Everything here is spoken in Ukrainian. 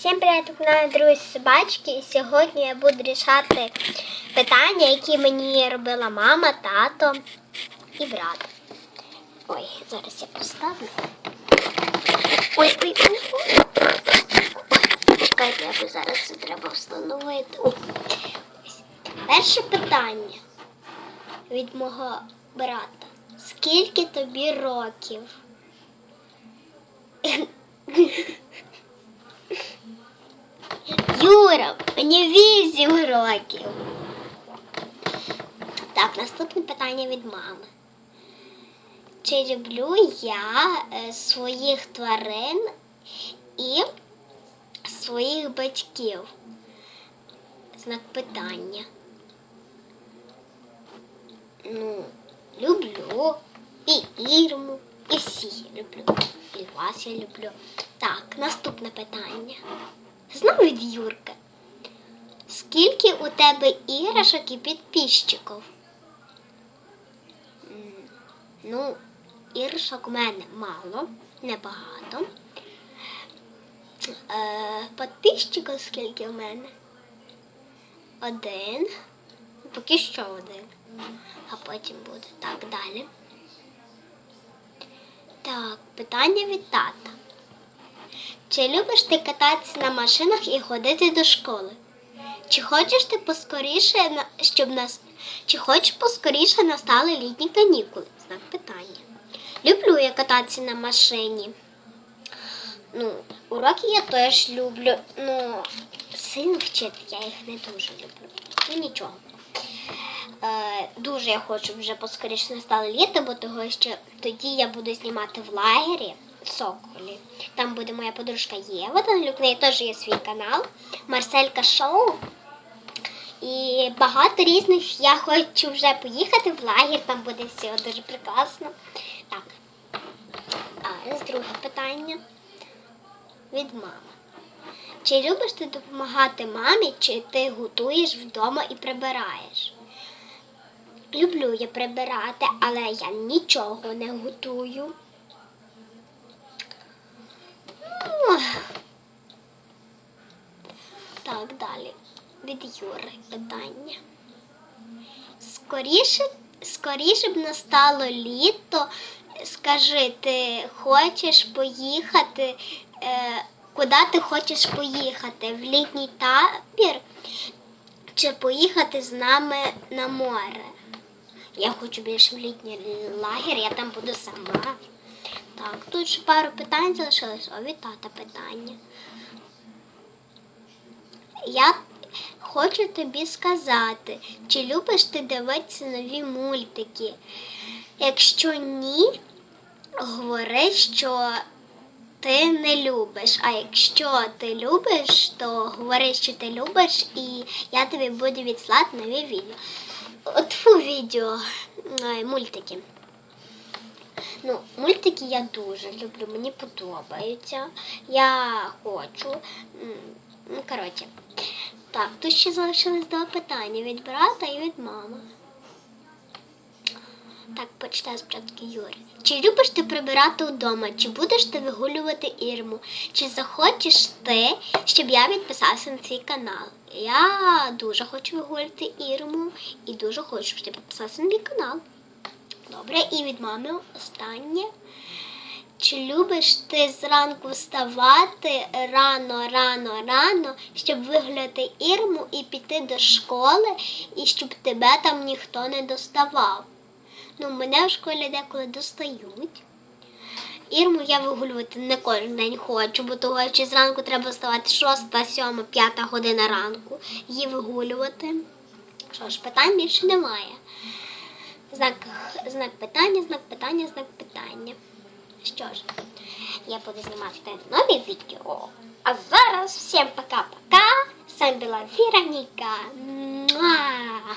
Всім привіт, каналі друзі собачки. І сьогодні я буду рішати питання, які мені робила мама, тато і брат. Ой, зараз я поставлю. Ой, ой, ой, ой. Чекайте, я зараз це треба встановити. Перше питання від мого брата. Скільки тобі років? Юра, мені вісім років. Так, наступне питання від мами. Чи люблю я е, своїх тварин і своїх батьків? Знак питання. Ну, люблю і Ірму, і всіх люблю. І вас я люблю. Так, наступне питання. Знову від Юрки. Скільки у тебе іграшок і підписчиків? Ну, іграшок у мене мало, небагато. Е, підписчиків скільки у мене? Один. Поки що один. А потім буде. Так, далі. Так, питання від тата. Чи любиш ти кататися на машинах і ходити до школи? Чи хочеш ти поскоріше, щоб нас чи хочеш поскоріше настали літні канікули? Знак питання. Люблю я кататися на машині. Ну, уроки я теж люблю. Ну, сильно вчити я їх не дуже люблю. Ну нічого. Е, дуже я хочу вже поскоріше настало літо, бо того що тоді я буду знімати в лагері Соколі. Там буде моя подружка Єва, там в неї теж є свій канал Марселька Шоу. І багато різних я хочу вже поїхати в лагер, там буде все дуже прекрасно. Так. А з друге питання від мами. Чи любиш ти допомагати мамі, чи ти готуєш вдома і прибираєш? Люблю я прибирати, але я нічого не готую. Ох. Так, далі. Від Юри питання. Скоріше, скоріше б настало літо. Скажи, ти хочеш поїхати? Е, куди ти хочеш поїхати? В літній табір чи поїхати з нами на море? Я хочу більше в літній лагер, я там буду сама. Так, тут ще пару питань залишилось. О, від тата питання. Я хочу тобі сказати, чи любиш ти дивитися нові мультики? Якщо ні, говори, що ти не любиш. А якщо ти любиш, то говори, що ти любиш, і я тобі буду відслати нові відео. От фу відео, мультики. Ну, мультики я дуже люблю, мені подобаються. Я хочу. Ну, коротше. Так, тут ще залишилось два питання від брата і від мами. Так, почитаю спочатку Юрі. Чи любиш ти прибирати вдома? Чи будеш ти вигулювати Ірму? Чи захочеш ти, щоб я підписався на твій канал? Я дуже хочу вигулювати Ірму і дуже хочу, щоб ти підписався на мій канал. Добре, і від мами останнє. Чи любиш ти зранку вставати рано, рано, рано, щоб вигуляти Ірму і піти до школи, і щоб тебе там ніхто не доставав? Ну, мене в школі деколи достають. Ірму я вигулювати не кожен день хочу, бо того що зранку треба вставати 6, 7, 5 година ранку, її вигулювати. Що ж, питань більше немає. Знак, знак питання, знак питання, знак питання. Що ж, я буду знімати нові відео. А зараз всім пока-пока. З вами була Вероника. Муа!